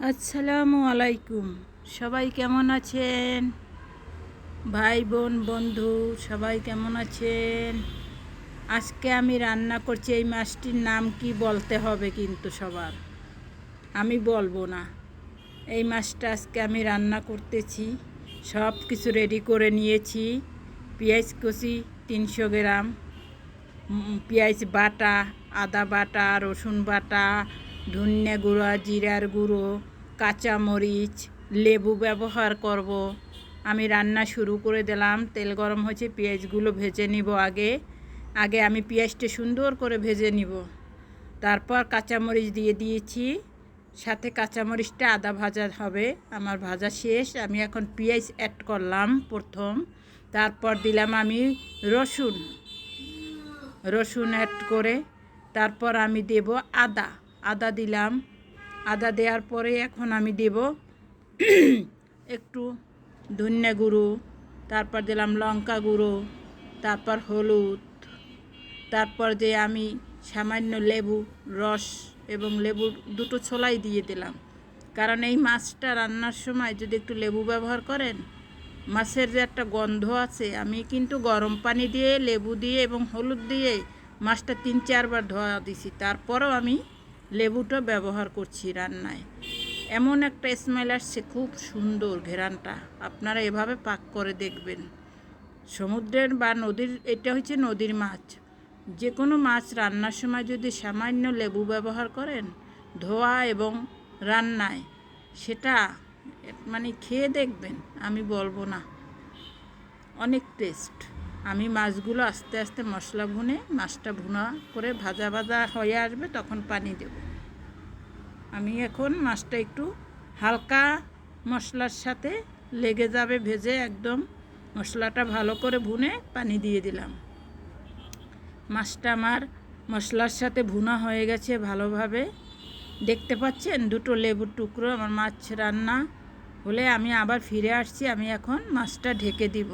আসসালামু আলাইকুম। সবাই কেমন আছেন? ভাই, বোন, বন্ধু, সবাই কেমন আছেন? আজকে আমি রান্না করছি, এই মাছটির নাম কি বলতে হবে কিন্তু সবার। আমি বলব না। এই মাছটা আজকে আমি রান্না করতেছি, সব কিছু রেডি করে নিয়েছি। পেঁয়াজ কষি তিনশো গ্রাম পেঁয়াজ বাটা, আদা বাটা, রসুন বাটা ধনিয়া গুঁড়ো জিরার গুঁড়ো, কাঁচামরিচ, লেবু ব্যবহার করব। আমি রান্না শুরু করে দিলাম। তেল গরম হয়েছে, পেঁয়াজগুলো ভেজে নিব আগে। আগে আমি পেঁয়াজটা সুন্দর করে ভেজে নিব। তারপর কাঁচামরিচ দিয়ে দিয়েছি। সাথে কাঁচামরিচটা আদা ভাজা হবে। আমার ভাজা শেষ। আমি এখন পেঁয়াজ অ্যাড করলাম প্রথম। তারপর দিলাম আমি রসুন। রসুন অ্যাড করে তারপর আমি দেব আদা। আদা দিলাম। আদা দেওয়ার পরে এখন আমি দেব একটু ধনিয়া গুঁড়ো, তারপর দিলাম লঙ্কা গুঁড়ো, তারপর হলুদ, তারপর যে আমি সামান্য লেবু, রস এবং লেবুর দুটো ছোলাই দিয়ে দিলাম। কারণ এই মাছটা রান্নার সময় যদি একটু লেবু ব্যবহার করেন, মাছের যে একটা গন্ধ আছে, আমি কিন্তু গরম পানি দিয়ে, লেবু দিয়ে এবং হলুদ দিয়ে মাছটা তিন, চারবার ধোয়া দিছি। তারপরও আমি লেবুটা ব্যবহার করছি রান্নায়। এমন একটা স্মেল আসছে, খুব সুন্দর ঘেরানটা। আপনারা এভাবে পাক করে দেখবেন। সমুদ্রের বা নদীর, এটা হচ্ছে নদীর মাছ। যে কোনো মাছ রান্নার সময় যদি সামান্য লেবু ব্যবহার করেন, ধোয়া এবং রান্নায়, সেটা মানে খেয়ে দেখবেন, আমি বলব না। অনেক টেস্ট আমি মাছগুলো আস্তে আস্তে মশলা ভুনে, মাছটা ভুনা করে ভাজা ভাজা হয়ে আসবে, তখন পানি দেব। আমি এখন মাছটা একটু হালকা মশলার সাথে লেগে যাবে ভেজে একদম। মশলাটা ভালো করে ভুনে পানি দিয়ে দিলাম। মাছটা আমার মশলার সাথে ভুনা হয়ে গেছে ভালোভাবে। দেখতে পাচ্ছেন দুটো লেবুর টুকরো, আমার মাছ রান্না হলে আমি আবার ফিরে আসছি, আমি এখন মাছটা ঢেকে দিব।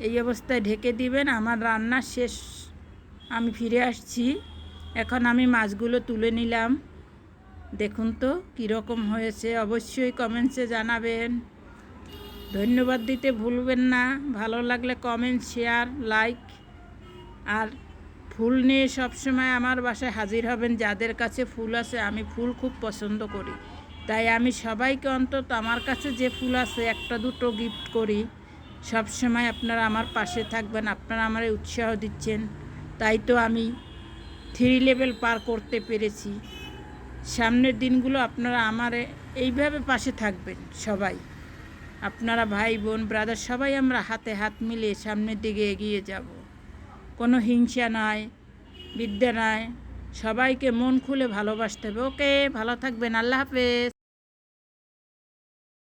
এই অবস্থায় ঢেকে দিবেন, আমার রান্না শেষ। আমি ফিরে আসছি। এখন আমি মাছগুলো তুলে নিলাম। দেখুন তো কীরকম হয়েছে। অবশ্যই কমেন্টসে জানাবেন। ধন্যবাদ দিতে ভুলবেন না। ভালো লাগলে কমেন্ট, শেয়ার, লাইক। আর ফুল নিয়ে সবসময় আমার বাসায় হাজির হবেন। যাদের কাছে ফুল আছে, আমি ফুল খুব পছন্দ করি। তাই আমি সবাইকে অন্তত আমার কাছে যে ফুল আছে, একটা দুটো গিফট করি। সব সময় আপনারা আমার পাশে থাকবেন, আপনারা আমার উৎসাহ দিচ্ছেন। তাই তো আমি থ্রি লেভেল পার করতে পেরেছি। সামনের দিনগুলো আপনারা আমার এইভাবে পাশে থাকবেন সবাই। আপনারা ভাই, বোন ব্রাদার সবাই আমরা হাতে হাত মিলিয়ে সামনের দিকে এগিয়ে যাব। কোনো হিংসা নয় বিদ্যা নয় সবাইকে মন খুলে ভালোবাসতে হবে। ওকে, ভালো থাকবেন। আল্লাহ হাফেজ।